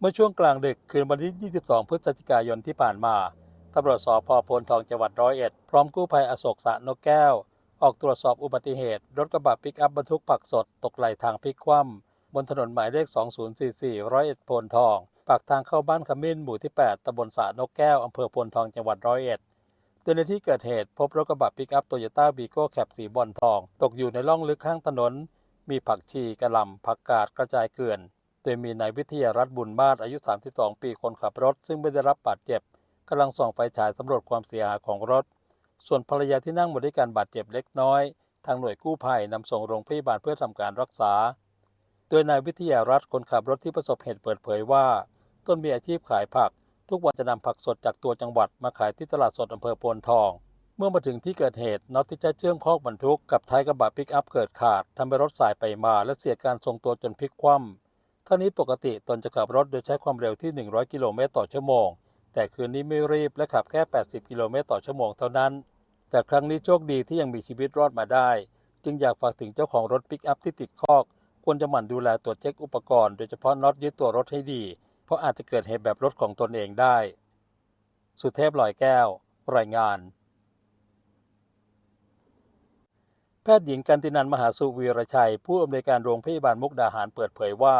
เมื่อช่วงกลางดึกคืนวันที่ 22 พฤศจิกายนที่ผ่านมาตำรวจสพโพนทองจังหวัดร้อยเอ็ดพร้อมกู้ภัยอโศกสะนกแก้ว ออกตรวจสอบอุบัติเหตุ รถกระบะปิกอัพบรรทุกผักสดตกไหลทางพลิกคว่ำบนถนนหมายเลข 2044 ร้อยเอ็ดโพนทองปากทางเข้าบ้านขมิ้นหมู่ที่ 8ตำบลสะนกแก้วอำเภอโพนทองจังหวัดร้อยเอ็ดโดยในที่เกิดเหตุพบรถกระบะปิกอัพโตโยต้าบีโก้แคปสีบอลทอง ตกอยู่ในร่องลึกข้างถนน มีผักชีกระหล่ำผักกาดกระจายเกลื่อน ดยมีนายวิทยารัตน์บุญมาศอายุ 32 ปีคนขับรถ ซึ่งไม่ได้รับบาดเจ็บกำลังส่องไฟฉายสำรวจความเสียหายของรถ ส่วนภรรยาที่นั่งมาด้วยกันบาดเจ็บเล็กน้อย ทางหน่วยกู้ภัยนำส่งโรงพยาบาลเพื่อทำการรักษา โดยนายวิทยารัตน์คนขับรถที่ประสบเหตุเปิดเผยว่า ต้นมีอาชีพขายผัก ทุกวันจะนำผักสดจากตัวจังหวัดมาขายที่ตลาดสดอำเภอโพนทอง เมื่อมาถึงที่เกิดเหตุน็อตที่ใช้เชื่อมคอกบรรทุกกับท้ายกระบะปิกอัพเกิดขาดทำให้รถสายไปมาและเสียการทรงตัวจนพลิกคว่ำ ทั้งนี้ปกติตนจะขับรถโดยใช้ความเร็วที่ 100 กิโลเมตรต่อชั่วโมง แต่คืนนี้ไม่รีบและขับแค่ 80 กิโลเมตรต่อชั่วโมงเท่านั้น แต่ครั้งนี้โชคดีที่ยังมีชีวิตรอดมาได้ จึงอยากฝากถึงเจ้าของรถปิกอัพที่ติดคอก ควรจะหมั่นดูแลตรวจเช็คอุปกรณ์โดยเฉพาะน็อตยึดตัวรถให้ดี เพราะอาจจะเกิดเหตุแบบรถของตนเองได้ สุเทพลอยแก้ว รายงาน แพทย์หญิงกันตินันมหาสุวีรชัย ผู้อำนวยการโรงพยาบาลมุกดาหารเปิดเผยว่า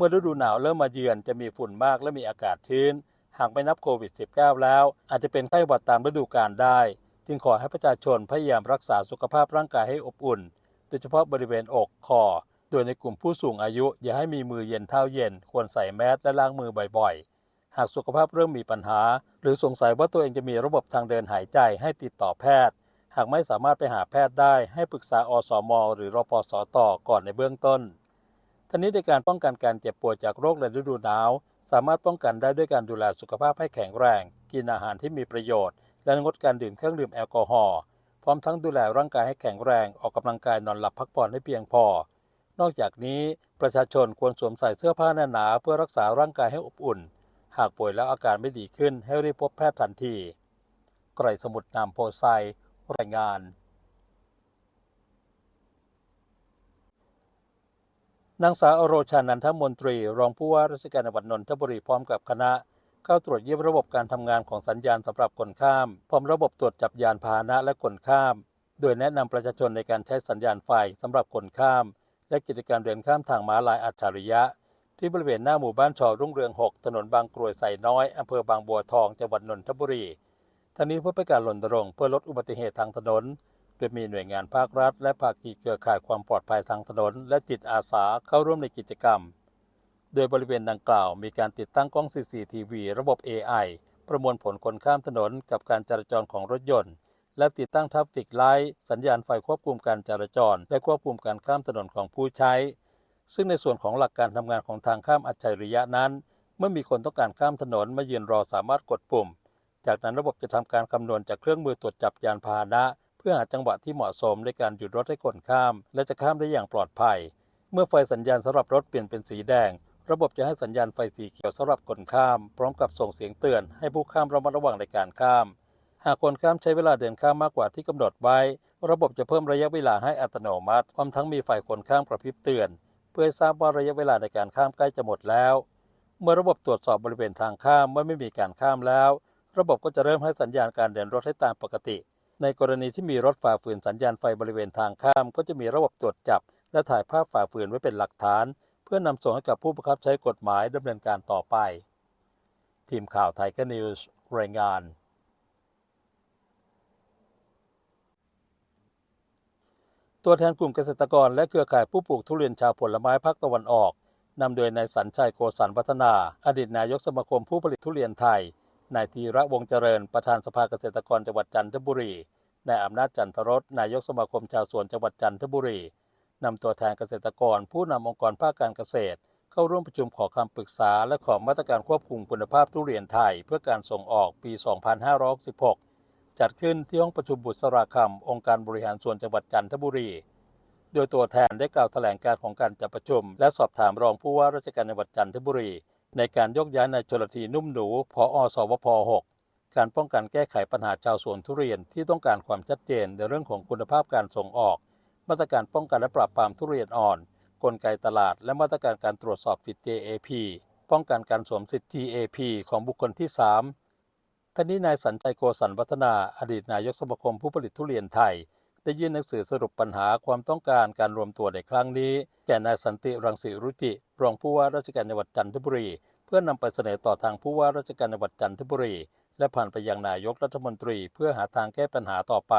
เมื่อฤดูหนาวเริ่มมาเยือนจะมีฝุ่นมากและมีอากาศชื้น หากไม่นับโควิด -19 แล้ว อาจจะเป็นไข้หวัดตามฤดูกาลได้ จึงขอให้ประชาชนพยายามรักษาสุขภาพร่างกายให้อบอุ่น โดยเฉพาะบริเวณอกคอ โดยในกลุ่มผู้สูงอายุ อย่าให้มีมือเย็นเท้าเย็น ควรใส่แมสและล้างมือบ่อยๆ หากสุขภาพเริ่มมีปัญหา หรือสงสัยว่าตัวเองจะมีระบบทางเดินหายใจให้ติดต่อแพทย์ หากไม่สามารถไปหาแพทย์ได้ให้ปรึกษาอสม หรือรพสตก่อนในเบื้องต้น ทั้งนี้ในการป้องกันการเจ็บป่วยจากโรคในฤดูหนาว สามารถป้องกันได้ด้วยการดูแลสุขภาพให้แข็งแรง กินอาหารที่มีประโยชน์ และงดการดื่มเครื่องดื่มแอลกอฮอล์พร้อมทั้งดูแลร่างกายให้แข็งแรง ออกกำลังกายนอนหลับพักผ่อนให้เพียงพอ นอกจากนี้ประชาชนควรสวมใส่เสื้อผ้าหนาๆเพื่อรักษาร่างกายให้อบอุ่น หากป่วยแล้วอาการไม่ดีขึ้นให้รีบพบแพทย์ทันที ไกรสมุทรนามโพไซรายงาน นางสาวอโรชานันทมนตรี รองผู้ว่าราชการจังหวัดนนทบุรีพร้อมกับคณะ เข้าตรวจเยี่ยมระบบการทำงานของสัญญาณสำหรับคนข้าม พร้อมระบบตรวจจับยานพาหนะและคนข้าม โดยแนะนำประชาชนในการใช้สัญญาณไฟสำหรับคนข้าม และกิจกรรมเดินข้ามทางม้าลายอัจฉริยะ ที่บริเวณหน้าหมู่บ้านชอรุ่งเรือง 6 ถนนบางกรวยไสน้อยอำเภอบางบัวทองจังหวัดนนทบุรีทั้งนี้เพื่อเป็นการรณรงค์เพื่อลดอุบัติเหตุทางถนน โดยมีหน่วยงานภาครัฐ และภาคีเครือข่ายความปลอดภัยทางถนน และจิตอาสาเข้าร่วมในกิจกรรม โดยบริเวณดังกล่าวมีการติดตั้งกล้อง CCTV ระบบ AI ประมวลผลคนข้ามถนนกับการจราจรของรถยนต์ และติดตั้งทัฟฟิกไลท์สัญญาณไฟควบคุมการจราจร และควบคุมการข้ามถนนของผู้ใช้ ซึ่งในส่วนของหลักการทำงานของทางข้ามอัจฉริยะนั้น เมื่อมีคนต้องการข้ามถนนมายืนรอสามารถกดปุ่ม จากนั้นระบบจะทำการคำนวณจากเครื่องมือตรวจจับยานพาหนะ พื่อหาจังหวะที่เหมาะสมในการหยุดรถให้คนข้าม และจะข้ามได้อย่างปลอดภัย เมื่อไฟสัญญาณสำหรับรถเปลี่ยนเป็นสีแดง ระบบจะให้สัญญาณไฟสีเขียวสำหรับคนข้าม พร้อมกับส่งเสียงเตือนให้ผู้ข้ามระมัดระวังในการข้าม หากคนข้ามใช้เวลาเดินข้ามมากกว่าที่กำหนดไว้ ระบบจะเพิ่มระยะเวลาให้อัตโนมัติพร้อมทั้งมีไฟคนข้ามกระพริบเตือน เพื่อทราบว่าระยะเวลาในการข้ามใกล้จะหมดแล้ว เมื่อระบบตรวจสอบบริเวณทางข้ามเมื่อไม่มีการข้ามแล้ว ระบบก็จะเริ่มให้สัญญาณการเดินรถให้ตามปกติ ในกรณีที่มีรถฝ่าฝืนสัญญาณไฟบริเวณทางข้าม ก็จะมีระบบตรวจจับ และถ่ายภาพฝ่าฝืนไว้เป็นหลักฐาน เพื่อนำส่งให้กับผู้บังคับใช้กฎหมายดำเนินการต่อไป ทีมข่าวไทยก็นิวส์รายงานตัวแทนกลุ่มเกษตรกรและเครือข่ายผู้ปลูกทุเรียนชาวผลไม้ภาคตะวันออกนำโดยนายสัญชัยโกสันพัฒนา อดีตนายกสมาคมผู้ผลิตทุเรียนไทย นายธีระวงเจริญ ประธานสภาเกษตรกรจังหวัดจันทบุรี นายอำนาจจันทรสนายกสมาคมชาวสวนจังหวัดจันทบุรีนำตัวแทนเกษตรกร ผู้นำองค์กรภาคการเกษตร เข้าร่วมประชุมขอคำปรึกษา และขอมาตรการควบคุมคุณภาพทุเรียนไทย เพื่อการส่งออกปี 2566จัดขึ้นที่ห้องประชุมบุษราคำองค์การบริหารส่วนจังหวัดจันทบุรี โดยตัวแทนได้กล่าวแถลงการของการจัดประชุม และสอบถามรองผู้ว่าราชการจังหวัดจันทบุรี ในการยกย้ายนายชลทีนุ่มหนูผออสวพ 6 การป้องกันแก้ไขปัญหาชาวสวนทุเรียนที่ต้องการความชัดเจนในเรื่องของคุณภาพการส่งออก มาตรการป้องกันและปราบปรามทุเรียนอ่อน กลไกตลาด และมาตรการการตรวจสอบสิทธิ JAP ป้องกันการสวมสิทธิ์ GAP ของบุคคลที่ 3ท่านนี้นายสัญชัยโกสันวัฒนาอดีตนายกสมาคมผู้ผลิตทุเรียนไทย ได้ยื่นหนังสือสรุปปัญหาความต้องการการรวมตัวในครั้งนี้ แก่นายสันติรังสีรุจิ รองผู้ว่าราชการจังหวัดจันทบุรี เพื่อนำไปเสนอต่อทางผู้ว่าราชการจังหวัดจันทบุรี และผ่านไปยังนายกรัฐมนตรี เพื่อหาทางแก้ปัญหาต่อไป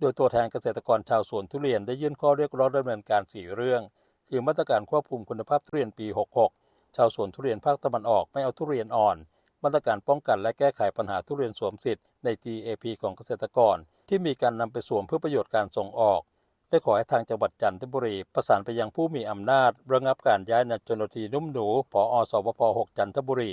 โดยตัวแทนเกษตรกรชาวสวนทุเรียนได้ยื่นข้อเรียกร้องดำเนินการ 4 เรื่อง คือมาตรการควบคุมคุณภาพทุเรียนปี 66 ชาวสวนทุเรียนภาคตะวันออกไม่เอาทุเรียนอ่อน มาตรการป้องกันและแก้ไขปัญหาทุเรียนสวมสิทธิ์ใน GAP ของเกษตรกร ที่มีการนำไปสวมเพื่อประโยชน์การส่งออก ได้ขอให้ทางจังหวัดจันทบุรี ประสานไปยังผู้มีอำนาจ ระงับการย้ายนายจนทีนุ่มหนูผอสวพ 6 จันทบุรี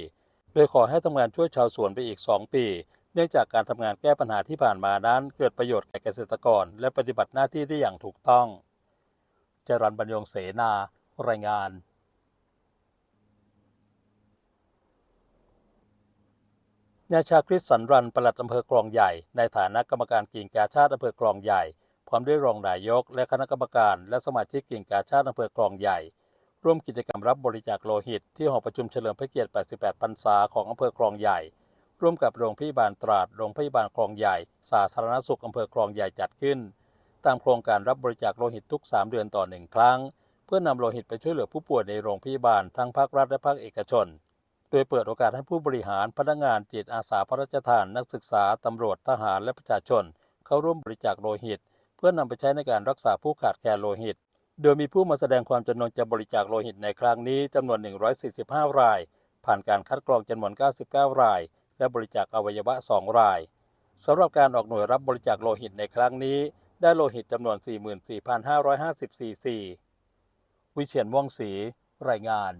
โดยขอให้ทำงานช่วยชาวสวนไปอีก 2 ปี เนื่องจากการทำงานแก้ปัญหาที่ผ่านมานั้นเกิดประโยชน์แก่เกษตรกร และปฏิบัติหน้าที่ได้อย่างถูกต้องจรันบรรยงเสนา รายงาน นายชาคริสสันรันปลัดอำเภอกลองใหญ่ ในฐานะกรรมการกิ่งกาชาติอำเภอกลองใหญ่ พร้อมด้วยรองนายก และคณะกรรมการและสมาชิกกิ่งกาชาติอำเภอกลองใหญ่ ร่วมกิจกรรมรับบริจาคโลหิต ที่หอประชุมเฉลิมพระเกียรติ 88 พรรษาของอำเภอกลองใหญ่ ร่วมกับโรงพยาบาลตราด โรงพยาบาลคลองใหญ่ สาธารณสุขอำเภอคลองใหญ่จัดขึ้น ตามโครงการรับบริจาคโลหิตทุก 3 เดือนต่อหนึ่งครั้ง เพื่อนำโลหิตไปช่วยเหลือผู้ป่วยในโรงพยาบาลทั้งภาครัฐและภาคเอกชน โดยเปิดโอกาสให้ผู้บริหารพนักงานจิตอาสาพระราชทาน นักศึกษา ตำรวจทหารและประชาชน เข้าร่วมบริจาคโลหิต เพื่อนำไปใช้ในการรักษาผู้ขาดแคลนโลหิต โดยมีผู้มาแสดงความจำนงจะบริจาคโลหิตในครั้งนี้จำนวน 145 ราย ผ่านการคัดกรองจำนวน 99 ราย และบริจาคอวัยวะ 2 รายสำหรับการออกหน่วยรับบริจาคโลหิตในครั้งนี้ ได้โลหิตจำนวน 44,550ซีวิเชียนม่วงศรีรายงาน